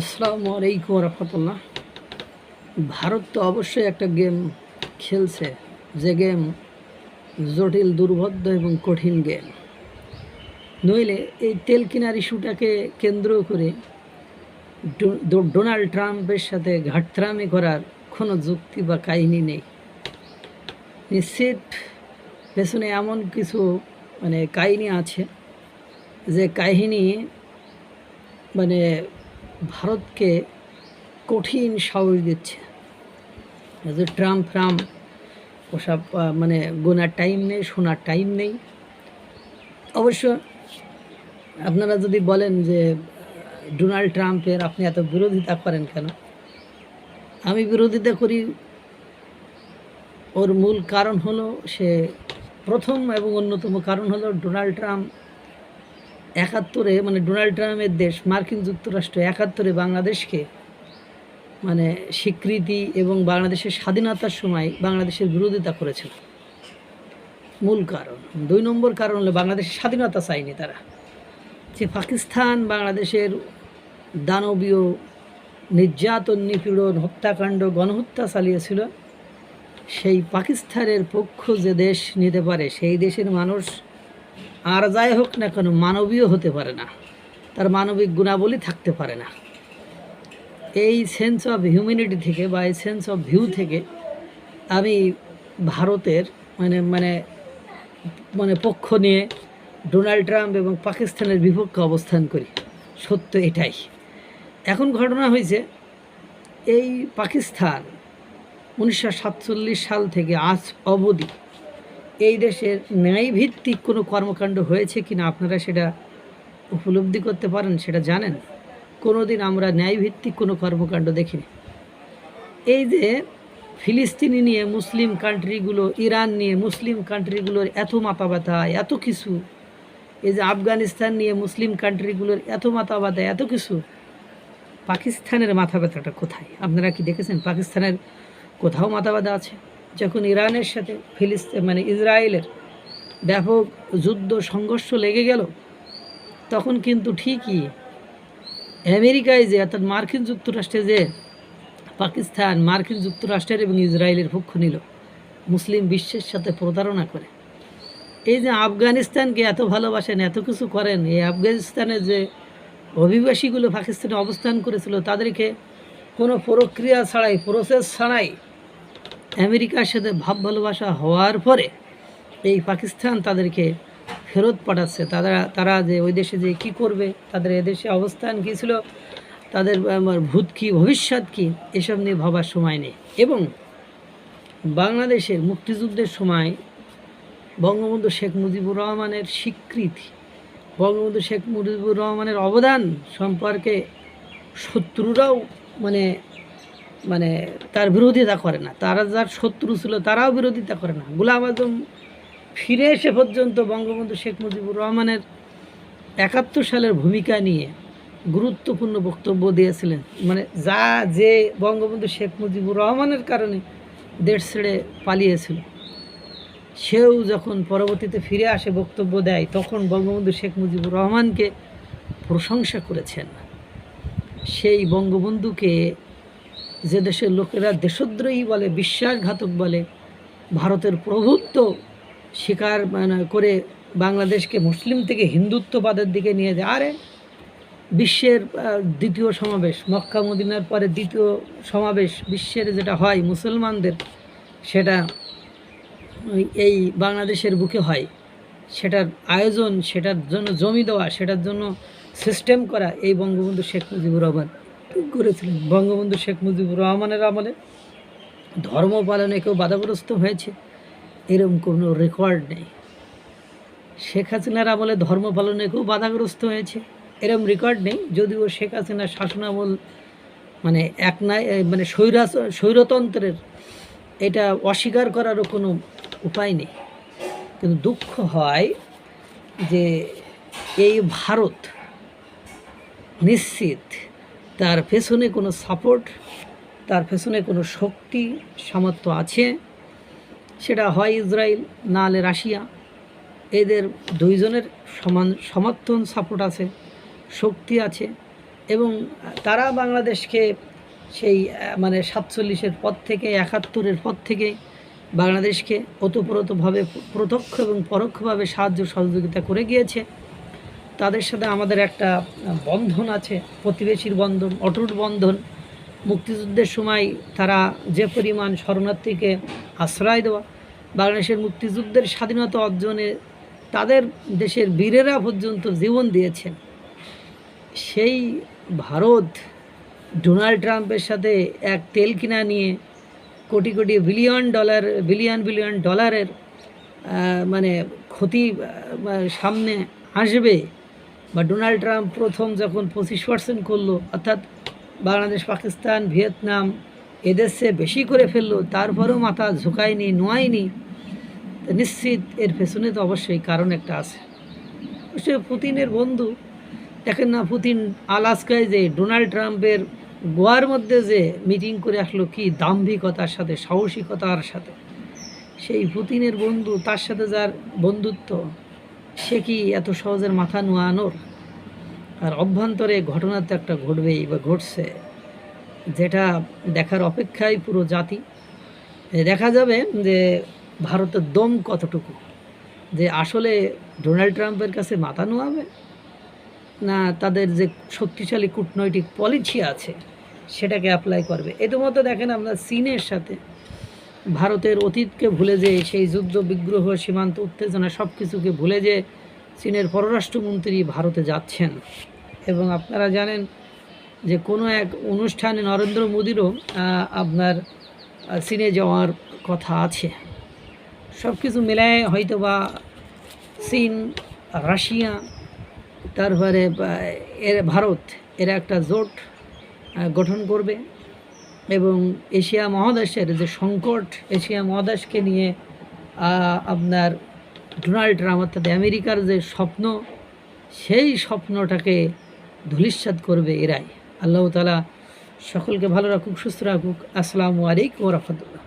আসসালামু আলাইকুম রহমতুল্লাহ ভারত তো অবশ্যই একটা গেম খেলছে, যে গেম জটিল, দুর্বোধ্য এবং কঠিন গেম। নইলে এই তেল কেনার ইস্যুটাকে কেন্দ্র করে ডোনাল্ড ট্রাম্পের সাথে ঘাটত্রামি করার কোনো যুক্তি বা কাহিনী নেই। নিশ্চিত পেছনে এমন কিছু মানে কাহিনী আছে, যে কাহিনী মানে ভারতকে কঠিন সাহস দিচ্ছে। যে ট্রাম্প ফ্রাম্প ওসব মানে গোনার টাইম নেই শোনার টাইম নেই, অবশ্য আপনারা যদি বলেন যে ডোনাল্ড ট্রাম্পের আপনি এত বিরোধিতা করেন কেন? আমি বিরোধিতা করি, ওর মূল কারণ হলো সে প্রথম এবং অন্যতম কারণ হলো ডোনাল্ড ট্রাম্প একাত্তরে মানে ডোনাল্ড ট্রাম্পের দেশ, মার্কিন যুক্তরাষ্ট্র একাত্তরে বাংলাদেশকে মানে স্বীকৃতি এবং বাংলাদেশের স্বাধীনতার সময় বাংলাদেশের বিরোধিতা করেছিল। মূল কারণ। দুই নম্বর কারণ হলো বাংলাদেশের স্বাধীনতা চায়নি তারা। যে পাকিস্তান বাংলাদেশের দানবীয় নির্যাতন, নিপীড়ন, হত্যাকাণ্ড, গণহত্যা চালিয়েছিল, সেই পাকিস্তানের পক্ষ যে দেশ নিতে পারে, সেই দেশের মানুষ আর যাই হোক না কেন, মানবীয় হতে পারে না। তার মানবিক গুণাবলী থাকতে পারে না। এই সেন্স অফ হিউম্যানিটি থেকে বা এই সেন্স অফ ভিউ থেকে আমি ভারতের মানে মানে মানে পক্ষ নিয়ে ডোনাল্ড ট্রাম্প এবং পাকিস্তানের বিপক্ষে অবস্থান করি। সত্য এটাই। এখন ঘটনা হয়েছে, এই পাকিস্তান উনিশশো সাতচল্লিশ সাল থেকে আজ অবধি এই দেশের ন্যায়ভিত্তিক কোনো কর্মকাণ্ড হয়েছে কি না আপনারা সেটা উপলব্ধি করতে পারেন, সেটা জানেন। কোনো দিন আমরা ন্যায়ভিত্তিক কোনো কর্মকাণ্ড দেখিনি। এই যে ফিলিস্তিনি নিয়ে, মুসলিম কান্ট্রিগুলো, ইরান নিয়ে, মুসলিম কান্ট্রিগুলোর এত মাথা ব্যথা এত কিছু, এই যে আফগানিস্তান নিয়ে, মুসলিম কান্ট্রিগুলোর এত মাথা ব্যথা এত কিছু, পাকিস্তানের মাথা ব্যথাটা কোথায়? আপনারা কি দেখেছেন? পাকিস্তানের কোথাও মাথা ব্যথা আছে? যখন ইরানের সাথে ফিলিস্তিন মানে ইসরায়েলের ব্যাপক যুদ্ধ, সংঘর্ষ লেগে গেল, তখন কিন্তু ঠিকই আমেরিকায় যে, অর্থাৎ মার্কিন যুক্তরাষ্ট্রে যে, পাকিস্তান মার্কিন যুক্তরাষ্ট্রের এবং ইসরায়েলের পক্ষ নিল, মুসলিম বিশ্বের সাথে প্রতারণা করে। এই যে আফগানিস্তানকে এত ভালোবাসেন, এত কিছু করেন, এই আফগানিস্তানের যে অভিবাসীগুলো পাকিস্তানে অবস্থান করেছিল, তাদেরকে কোনো প্রক্রিয়া ছাড়াই প্রসেস ছাড়াই আমেরিকার সাথে ভাব ভালোবাসা হওয়ার পরে এই পাকিস্তান তাদেরকে ফেরত পাঠাচ্ছে। তারা তারা যে ওই দেশে যে কি করবে, তাদের এদেশে অবস্থান কী ছিল, তাদের ভূত কী, ভবিষ্যৎ কী, এসব নিয়ে ভাবার সময় নেই। এবং বাংলাদেশের মুক্তিযুদ্ধের সময় বঙ্গবন্ধু শেখ মুজিবুর রহমানের স্বীকৃতি, বঙ্গবন্ধু শেখ মুজিবুর রহমানের অবদান সম্পর্কে শত্রুরাও মানে মানে তার বিরোধিতা করে না। তারা যার শত্রু ছিল তারাও বিরোধিতা করে না। গুলাম আজম ফিরে এসে পর্যন্ত বঙ্গবন্ধু শেখ মুজিবুর রহমানের একাত্তর সালের ভূমিকা নিয়ে গুরুত্বপূর্ণ বক্তব্য দিয়েছিলেন। মানে যা যে বঙ্গবন্ধু শেখ মুজিবুর রহমানের কারণে দেশ ছেড়ে পালিয়েছিল, সেও যখন পরবর্তীতে ফিরে আসে বক্তব্য দেয়, তখন বঙ্গবন্ধু শেখ মুজিবুর রহমানকে প্রশংসা করেছেন। সেই বঙ্গবন্ধুকে যে দেশের লোকেরা দেশদ্রোহী বলে, বিশ্বাসঘাতক বলে, ভারতের প্রভুত্ব স্বীকার মানে করে বাংলাদেশকে মুসলিম থেকে হিন্দুত্ববাদের দিকে নিয়ে যায়। আরে, বিশ্বের দ্বিতীয় সমাবেশ, মক্কা মদিনার পরে দ্বিতীয় সমাবেশ, বিশ্বের যেটা হয় মুসলমানদের, সেটা এই বাংলাদেশের বুকে হয়। সেটার আয়োজন, সেটার জন্য জমি দেওয়া, সেটার জন্য সিস্টেম করা, এই বঙ্গবন্ধু শেখ মুজিবুর রহমান। করেছিলেন। বঙ্গবন্ধু শেখ মুজিবুর রহমানের আমলে ধর্ম পালনে কেউ বাধাগ্রস্ত হয়েছে? এরকম কোনো রেকর্ড নেই। শেখ হাসিনার আমলে ধর্ম পালনে কেউ বাধাগ্রস্ত হয়েছে? এরকম রেকর্ড নেই। যদিও শেখ হাসিনার শাসনামল মানে এক নাই মানে স্বৈরা, স্বৈরতন্ত্রের এটা অস্বীকার করারও কোনো উপায় নেই। কিন্তু দুঃখ হয় যে এই ভারত নিশ্চিত তার পেছনে কোনো সাপোর্ট তার পেছনে কোনো শক্তি, সামর্থ্য আছে। সেটা হয় ইসরায়েল, না হলে রাশিয়া। এদের দুইজনের সমান সমর্থন সাপোর্ট আছে, শক্তি আছে এবং তারা বাংলাদেশকে সেই মানে সাতচল্লিশের পর থেকে, একাত্তরের পর থেকে বাংলাদেশকে ওতপ্রোতভাবে প্রত্যক্ষ এবং পরোক্ষভাবে সাহায্য সহযোগিতা করে গিয়েছে। তাদের সাথে আমাদের একটা বন্ধন আছে, প্রতিবেশীর বন্ধন, অটুট বন্ধন। মুক্তিযুদ্ধের সময় তারা যে পরিমাণ শরণার্থীকে আশ্রয় দেওয়া, বাংলাদেশের মুক্তিযুদ্ধের স্বাধীনতা অর্জনে তাদের দেশের বীরেরা পর্যন্ত জীবন দিয়েছেন। সেই ভারত ডোনাল্ড ট্রাম্পের সাথে এক তেল কিনা নিয়ে crore crore billion dollar, billion billion ডলারের মানে ক্ষতি সামনে আসবে বা ডোনাল্ড ট্রাম্প প্রথম যখন পঁচিশ পার্সেন্ট করল, অর্থাৎ বাংলাদেশ, পাকিস্তান, ভিয়েতনাম এদেশে বেশি করে ফেলল, তারপরেও মাথা ঝুঁকায়নি, নোয়ায়নি নিশ্চিত এর পেছনে তো অবশ্যই কারণ একটা আছে। অবশ্যই পুতিনের বন্ধু, দেখেন না পুতিন আলাস্কায় যে ডোনাল্ড ট্রাম্পের গোয়ার মধ্যে যে মিটিং করে আসলো, কি দাম্ভিকতার সাথে, সাহসিকতার সাথে। সেই পুতিনের বন্ধু, তার সাথে যার বন্ধুত্ব সে কি এত সহজের মাথা নোয়ানোর? আর অভ্যন্তরে ঘটনা তো একটা ঘটবেই বা ঘটছে, যেটা দেখার অপেক্ষায় পুরো জাতি। দেখা যাবে যে ভারতের দম কতটুকু, যে আসলে ডোনাল্ড ট্রাম্পের কাছে মাথা নোয়াবে, না তাদের যে শক্তিশালী কূটনৈতিক পলিসি আছে, সেটাকে অ্যাপ্লাই করবে। ইতিমধ্যে দেখেন আমরা চীনের সাথে ভারতের অতীতকে ভুলে যে সেই যুদ্ধ, বিগ্রহ, সীমান্ত উত্তেজনা সব কিছুকে ভুলে যে চীনের পররাষ্ট্রমন্ত্রী ভারতে যাচ্ছেন। এবং আপনারা জানেন যে কোনো এক অনুষ্ঠানে নরেন্দ্র মোদীরও আপনার চীনে যাওয়ার কথা আছে। সব কিছু মিলায় হয়তো বা চীন, রাশিয়া, তারপরে এর ভারত, এরা একটা জোট গঠন করবে। এবং এশিয়া মহাদেশের যে সংকট, এশিয়া মহাদেশকে নিয়ে আপনার ডোনাল্ড ট্রাম্প, অর্থাৎ আমেরিকার যে স্বপ্ন, সেই স্বপ্নটাকে ধুলিস্বাদ করবে এরাই। আল্লাহ তালা সকলকে ভালো রাখুক, সুস্থ রাখুক। আসসালামু আলাইকুম রহমতুল্লাহ।